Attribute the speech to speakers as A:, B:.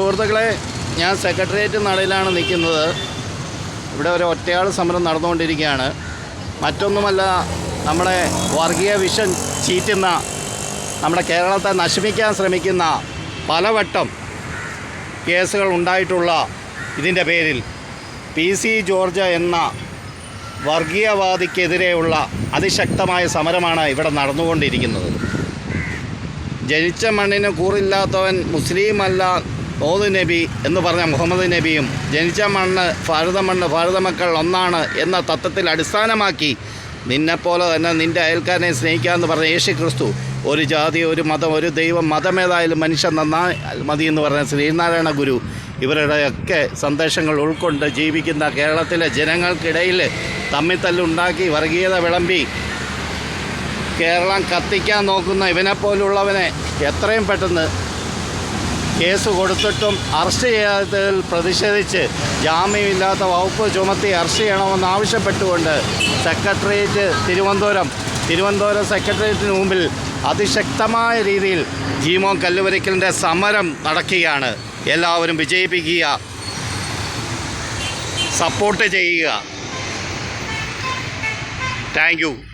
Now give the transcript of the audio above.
A: സുഹൃത്തുക്കളെ ഞാൻ സെക്രട്ടേറിയറ്റ് നടയിലാണ് നിൽക്കുന്നത്. ഇവിടെ ഒരു ഒറ്റയാൾ സമരം നടന്നുകൊണ്ടിരിക്കുകയാണ്. മറ്റൊന്നുമല്ല നമ്മുടെ വർഗീയ വിഷൻ ചീറ്റുന്ന നമ്മുടെ കേരളത്തെ നശിപ്പിക്കാൻ ശ്രമിക്കുന്ന പലവട്ടം കേസുകൾ ഉണ്ടായിട്ടുള്ള ഇതിന്റെ പേരിൽ പി സി ജോർജ് എന്ന വർഗീയവാദിക്കെതിരെയുള്ള അതിശക്തമായ സമരമാണ് ഇവിടെ നടന്നുകൊണ്ടിരിക്കുന്നത്. ജനിച്ച മണ്ണിന് കൂറില്ലാത്തവൻ മുസ്ലിമല്ല ഓത് നബി എന്ന് പറഞ്ഞ മുഹമ്മദ് നബിയും ജനിച്ച മണ്ണ് ഭാരത മണ്ണ് ഭാരത മക്കൾ ഒന്നാണ് എന്ന തത്വത്തിൽ അടിസ്ഥാനമാക്കി നിന്നെപ്പോലെ തന്നെ നിന്റെ അയൽക്കാരനെ സ്നേഹിക്കാമെന്ന് പറഞ്ഞ യേശു ക്രിസ്തു ഒരു ജാതി ഒരു മതം ഒരു ദൈവം മതമേതായാലും മനുഷ്യൻ നന്നായി മതി എന്ന് പറഞ്ഞ ശ്രീനാരായണ ഗുരു ഇവരുടെയൊക്കെ സന്ദേശങ്ങൾ ഉൾക്കൊണ്ട് ജീവിക്കുന്ന കേരളത്തിലെ ജനങ്ങൾക്കിടയിൽ തമ്മിൽ തല്ലുണ്ടാക്കി വർഗീയത വിളമ്പി കേരളം കത്തിക്കാൻ നോക്കുന്ന ഇവനെപ്പോലുള്ളവനെ എത്രയും പെട്ടെന്ന് കേസ് കൊടുത്തിട്ടും അറസ്റ്റ് ചെയ്യാത്തതിൽ പ്രതിഷേധിച്ച് ജാമ്യമില്ലാത്ത വകുപ്പ് ചുമത്തി അറസ്റ്റ് ചെയ്യണമെന്ന് ആവശ്യപ്പെട്ടുകൊണ്ട് സെക്രട്ടേറിയറ്റ് തിരുവനന്തപുരം തിരുവനന്തപുരം സെക്രട്ടേറിയറ്റിന് മുമ്പിൽ അതിശക്തമായ രീതിയിൽ ജീമോൻ കല്ലുവരിക്കലിന്റെ സമരം നടക്കുകയാണ്. എല്ലാവരും വിജയിപ്പിക്കുക. സപ്പോർട്ട് ചെയ്യുക. താങ്ക്